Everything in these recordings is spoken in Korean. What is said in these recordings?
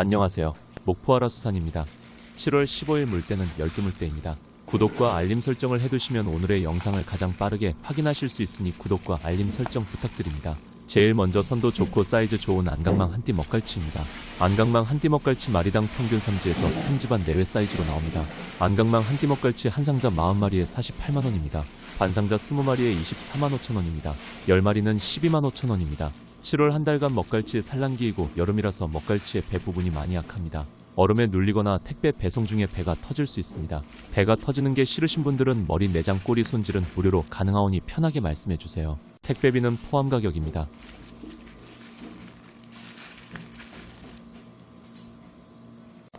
안녕하세요. 목포하라 수산입니다. 7월 15일 물때는 10개 물때입니다. 구독과 알림 설정을 해두시면 오늘의 영상을 가장 빠르게 확인하실 수 있으니 구독과 알림 설정 부탁드립니다. 제일 먼저 선도 좋고 사이즈 좋은 안강망 한띠 먹갈치입니다. 안강망 한띠 먹갈치 마리당 평균 삼지에서 삼지반 내외 사이즈로 나옵니다. 안강망 한띠 먹갈치 한 상자 40마리에 48만원입니다. 반상자 20마리에 24만 5천원입니다. 10마리는 12만 5천원입니다. 7월 한 달간 먹갈치 산란기이고 여름이라서 먹갈치의 배 부분이 많이 약합니다. 얼음에 눌리거나 택배 배송 중에 배가 터질 수 있습니다. 배가 터지는 게 싫으신 분들은 머리 내장 꼬리 손질은 무료로 가능하오니 편하게 말씀해 주세요. 택배비는 포함 가격입니다.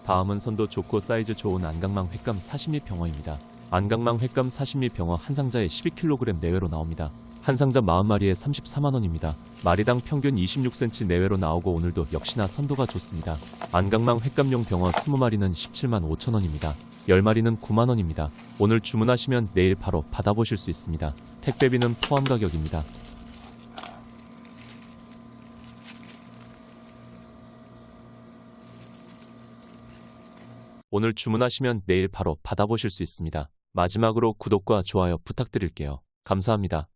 다음은 선도 좋고 사이즈 좋은 안강망 횟감 40미 병어입니다. 안강망 횟감 40미 병어 한 상자에 12kg 내외로 나옵니다. 한 상자 40마리에 34만원입니다. 마리당 평균 26cm 내외로 나오고 오늘도 역시나 선도가 좋습니다. 안강망 횟감용 병어 20마리는 17만 5천원입니다. 10마리는 9만원입니다. 오늘 주문하시면 내일 바로 받아보실 수 있습니다. 택배비는 포함 가격입니다. 오늘 주문하시면 내일 바로 받아보실 수 있습니다. 마지막으로 구독과 좋아요 부탁드릴게요. 감사합니다.